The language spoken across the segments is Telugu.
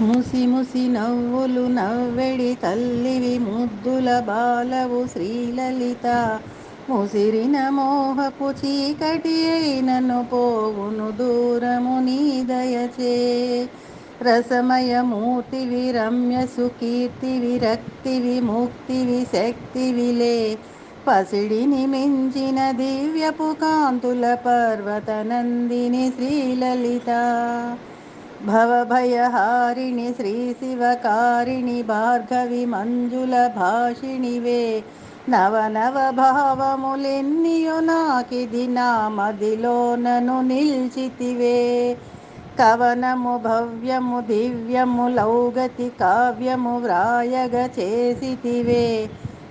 ముసి ముసి నవ్వులు నవ్వెడి తల్లివి ముద్దుల బాలవు శ్రీలలిత. ముసిరిన మోహపు చీకటి అయినను పోవును దూరము నీ దయచే. రసమయ మూర్తివి రమ్య సుకీర్తివి రక్తివి ముక్తివి శక్తివిలే పసిడిని మించిన దివ్యపు కాంతుల పర్వత నందిని శ్రీలలిత. భవభయహారిణి శ్రీ శివకారిణి భార్గవి మంజుల భాషిణివే నవ నవ భావములెన్నియు నాకిది నా మదిలోనను నిల్చితివే కవనము భవ్యము దివ్యము లౌగతి కావ్యము వ్రాయగ చేసితివే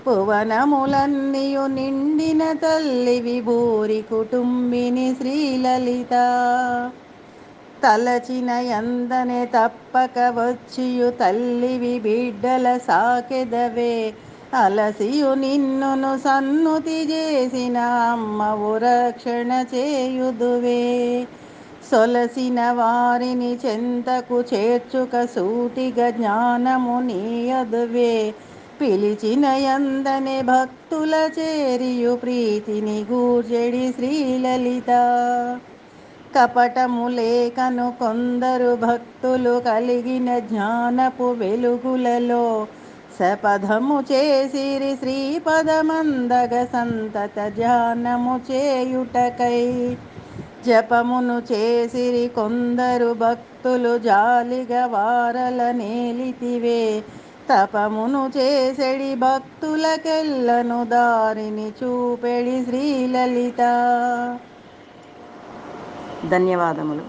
భువనములన్నీయు నిండిన తల్లివి భూరి కుటుంబిని శ్రీలలిత తలచిన యందనే తప్పక వచ్చియు తల్లివి బిడ్డల సాకెదవే. అలసియు నిన్నును సన్నుతి చేసిన అమ్మవు రక్షణ చేయుదువే. సొలసిన వారిని చెంతకు చేర్చుక సూటిగ జ్ఞానము నీయదువే. పిలిచిన యందనే భక్తుల చేరియు ప్రీతిని గూర్జడి శ్రీలలిత. కపటము లేకను కొందరు భక్తులు కలిగిన జ్ఞానపు వెలుగులలో సపదము చేసిరి శ్రీపదమందగ సంతత ధ్యానము చేయుటకై. జపమును చేసిరి కొందరు భక్తులు జాలిగ వారల నేలితివే. తపమును చేసెడి భక్తులకెల్లను దారిని చూపెడి శ్రీలలిత. ధన్యవాదములు.